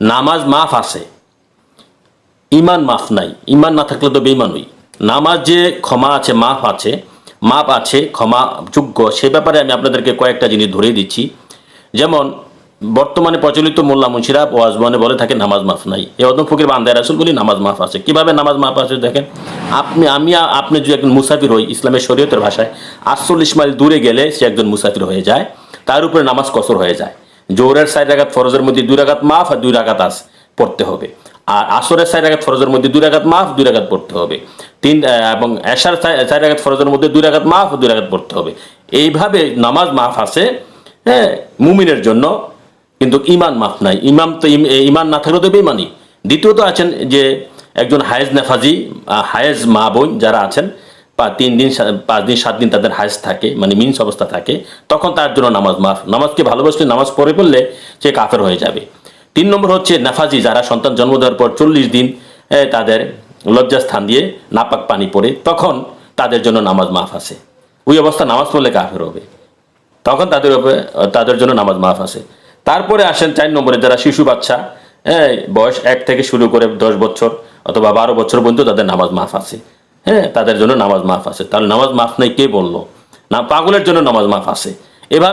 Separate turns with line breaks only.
নামাজ মাফ আছে। ইমান মাফ নাই। ইমান না থাকলে তো বেইমানই নামাজ যে ক্ষমা আছে, মাফ আছে মাপ আছে, ক্ষমা যোগ্য, সে ব্যাপারে আমি আপনাদেরকে কয়েকটা জিনিস ধরিয়ে দিচ্ছি। যেমন, বর্তমানে প্রচলিত মোল্লা মুন্সিরা ও আজমানে বলে থাকে, নামাজ মাফ নাই। এ অদম ফকির বান্দায় রাসুল বলি, নামাজ মাফ আছে। কীভাবে নামাজ মাফ আছে দেখেন? আপনি, আমি, আপনি যদি একজন মুসাফির হই, ইসলামের শরীয়তের ভাষায়, আটচল্লিশ মাইল দূরে গেলে সে একজন মুসাফির হয়ে যায়। তার উপরে নামাজ কসর হয়ে যায়। জোরের সাইড রাগাত ফরজের মধ্যে দুই রাগাত মাফ আর দুই রাগাত আস পড়তে হবে। আর আসরের সাইড রাগাত ফরজের মধ্যে দুই রাগাত মাফ, দুই রাগাত পড়তে হবে। তিন এবং এশার চার রাগাত ফরজের মধ্যে দুই রাগাত মাফ দুই রাগাত পড়তে হবে। এইভাবে নামাজ মাফ আছে হ্যাঁ মুমিনের জন্য, কিন্তু ইমান মাফ নাই। ইমাম তো ইমান না থাকলে তো বেমানি দ্বিতীয়ত আছেন যে একজন হায়েজ নেফাজি হায়েজ মা বোন যারা আছেন তিন দিন পাঁচ দিন, সাত দিন তাদের হায়েজ থাকে মানে মিন্স অবস্থা থাকে, তখন তার জন্য নামাজ মাফ। নামাজকে ভালোবাসলে নামাজ পড়ে পড়লে সে কাফের হয়ে যাবে। তিন নম্বর হচ্ছে নাফাজি, যারা সন্তান জন্ম দেওয়ার পর চল্লিশ দিন তাদের লজ্জাস্থান দিয়ে নাপাক পানি পড়ে, তখন তাদের জন্য নামাজ মাফ আছে। ওই অবস্থা নামাজ পড়লে কাফের হবে। তখন তাদের তাদের জন্য নামাজ মাফ আছে। তারপরে আসেন চার নম্বরে, যারা শিশু বাচ্চা বয়স এক থেকে শুরু করে দশ বছর অথবা বারো বছর পর্যন্ত তাদের নামাজ মাফ আছে। হ্যাঁ তাদের জন্য নামাজ মাফ আছে। তাহলে নামাজ মাফ নেই, কে বলল? না, পাগলের জন্য নামাজ মাফ আছে। এভাবে